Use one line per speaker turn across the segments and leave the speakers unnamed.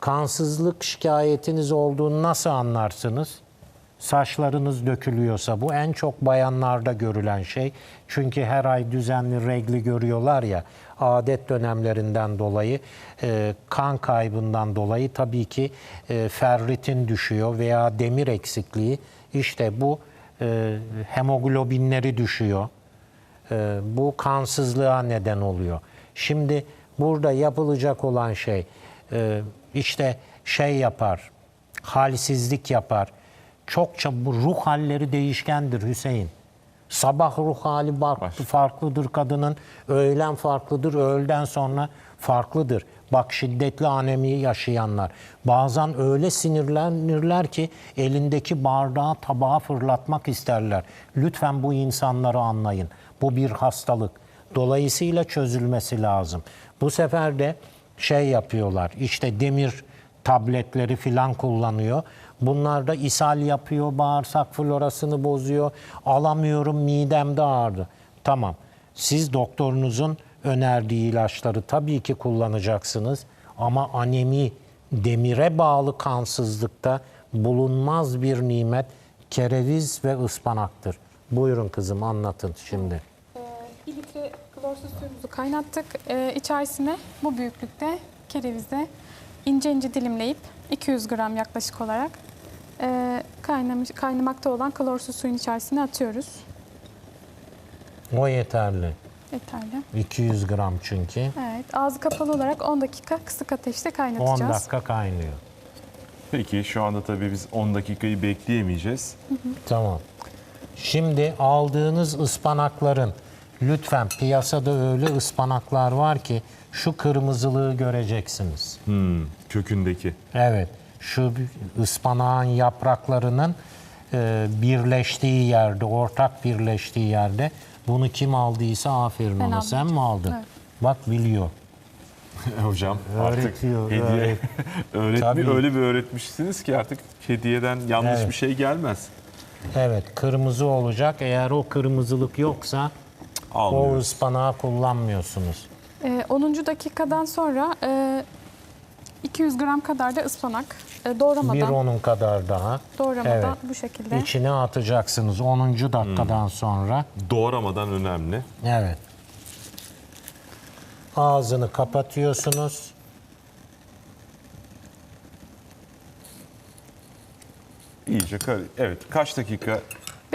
Kansızlık şikayetiniz olduğunu nasıl anlarsınız? Saçlarınız dökülüyorsa bu en çok bayanlarda görülen şey. Çünkü her ay düzenli regli görüyorlar ya adet dönemlerinden dolayı e, kan kaybından dolayı tabii ki e, ferritin düşüyor veya demir eksikliği işte bu e, hemoglobinleri düşüyor. E, bu kansızlığa neden oluyor. Şimdi burada yapılacak olan şey e, işte şey yapar, halsizlik yapar. Çokça bu ruh halleri değişkendir Hüseyin. Sabah ruh hali farklı, farklıdır kadının, öğlen farklıdır, öğleden sonra farklıdır. Bak şiddetli anemi yaşayanlar. Bazen öyle sinirlenirler ki elindeki bardağı tabağa fırlatmak isterler. Lütfen bu insanları anlayın. Bu bir hastalık. Dolayısıyla çözülmesi lazım. Bu sefer de şey yapıyorlar. İşte demir tabletleri filan kullanıyor. Bunlar da ishal yapıyor, bağırsak florasını bozuyor. Alamıyorum, midemde ağrı. Tamam. Siz doktorunuzun önerdiği ilaçları tabii ki kullanacaksınız. Ama anemi, demire bağlı kansızlıkta bulunmaz bir nimet kereviz ve ıspanaktır. Buyurun kızım anlatın şimdi.
Litre klorsuz suyumuzu kaynattık. Ee, içerisine bu büyüklükte kerevizi ince ince dilimleyip 200 gram yaklaşık olarak e, kaynamış, kaynamakta olan klorsuz suyun içerisine atıyoruz.
O yeterli.
Yeterli.
200 gram çünkü.
Evet, ağzı kapalı olarak 10 dakika kısık ateşte
10
kaynatacağız.
dakika kaynıyor.
Peki şu anda tabii biz 10 dakikayı bekleyemeyeceğiz.
Tamam. Şimdi aldığınız ıspanakların lütfen piyasada öyle ıspanaklar var ki şu kırmızılığı göreceksiniz.
Hmm, kökündeki.
Evet. Şu ıspanağın yapraklarının e, birleştiği yerde, ortak birleştiği yerde bunu kim aldıysa aferin
Ben
ona. Sen mi aldın?
Evet.
Bak biliyor.
Hocam artık
Öğretiyor,
hediye
öğret-
öğretmi
Tabii.
öyle bir öğretmişsiniz ki artık hediyeden yanlış
Evet.
bir şey gelmez.
Evet, kırmızı olacak. Eğer o kırmızılık yoksa o
Almıyoruz.
ıspanağı kullanmıyorsunuz.
Ee, 10. dakikadan sonra e, 200 gram kadar da ıspanak e, doğramadan,
Bir onun kadar daha.
doğramadan
Evet.
bu şekilde.
İçine atacaksınız 10. dakikadan sonra.
Doğramadan önemli.
Evet. Ağzını kapatıyorsunuz.
İyice kar. Evet kaç dakika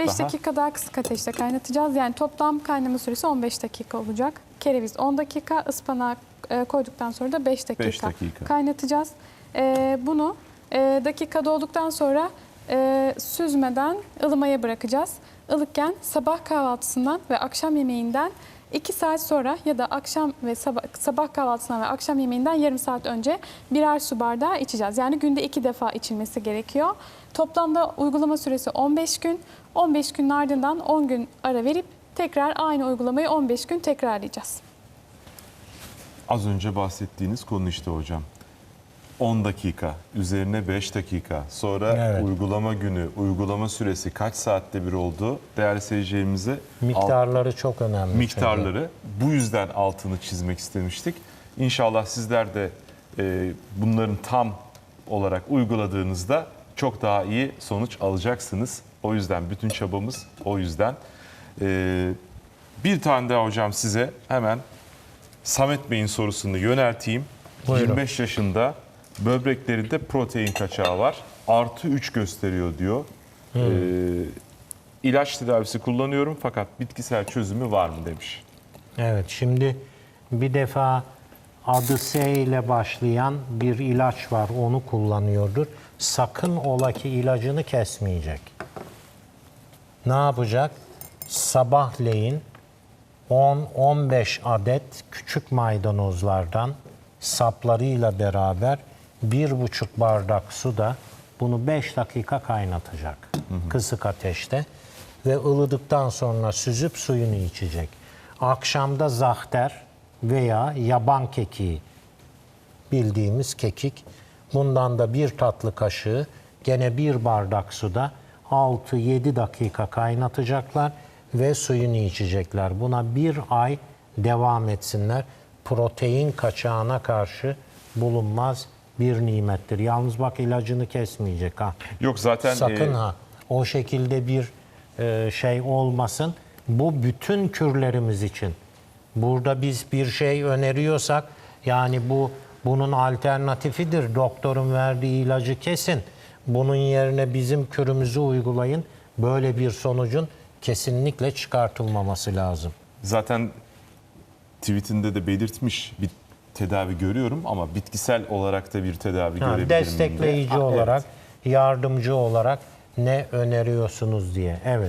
5
daha?
dakika daha kısık ateşte kaynatacağız. Yani toplam kaynama süresi 15 dakika olacak. Kereviz 10 dakika, ıspanak e, koyduktan sonra da 5 dakika,
Beş dakika.
kaynatacağız. E, bunu e, dakika dolduktan sonra e, süzmeden ılımaya bırakacağız. Ilıkken sabah kahvaltısından ve akşam yemeğinden 2 saat sonra ya da akşam ve sabah, sabah kahvaltısından ve akşam yemeğinden yarım saat önce birer su bardağı içeceğiz. Yani günde iki defa içilmesi gerekiyor. Toplamda uygulama süresi 15 gün. 15 günün ardından 10 gün ara verip tekrar aynı uygulamayı 15 gün tekrarlayacağız.
Az önce bahsettiğiniz konu işte hocam. 10 dakika, üzerine 5 dakika, sonra
Evet.
uygulama günü, uygulama süresi kaç saatte bir olduğu değerli seyircilerimize alt-
Miktarları çok önemli. çünkü.
miktarları bu yüzden altını çizmek istemiştik. İnşallah sizler de e, bunların tam olarak uyguladığınızda çok daha iyi sonuç alacaksınız. O yüzden bütün çabamız o yüzden. E, bir tane daha hocam size hemen Samet Bey'in sorusunu yönelteyim.
Buyurun.
25 yaşında böbreklerinde protein kaçağı var. Artı 3 gösteriyor diyor.
Hmm.
E, ilaç tedavisi kullanıyorum fakat bitkisel çözümü var mı demiş.
Evet şimdi bir defa adı S ile başlayan bir ilaç var onu kullanıyordur. Sakın ola ki ilacını kesmeyecek. Ne yapacak? Sabahleyin 10-15 adet küçük maydanozlardan saplarıyla beraber bir buçuk bardak suda bunu 5 dakika kaynatacak kısık ateşte ve ılıdıktan sonra süzüp suyunu içecek. Akşamda zahter veya yaban kekiği bildiğimiz kekik. Bundan da bir tatlı kaşığı gene bir bardak suda 6-7 dakika kaynatacaklar ve suyunu içecekler. Buna bir ay devam etsinler. Protein kaçağına karşı bulunmaz bir nimettir. Yalnız bak ilacını kesmeyecek ha.
Yok zaten
Sakın
e,
ha. O şekilde bir e, şey olmasın. Bu bütün kürlerimiz için. Burada biz bir şey öneriyorsak yani bu bunun alternatifidir. Doktorun verdiği ilacı kesin. Bunun yerine bizim kürümüzü uygulayın. Böyle bir sonucun kesinlikle çıkartılmaması lazım.
zaten tweetinde de belirtmiş bir tedavi görüyorum ama bitkisel olarak da bir tedavi
Ha,
görebilir miyim diye.
destekleyici
Ha, evet.
olarak, yardımcı olarak ne öneriyorsunuz diye. Evet.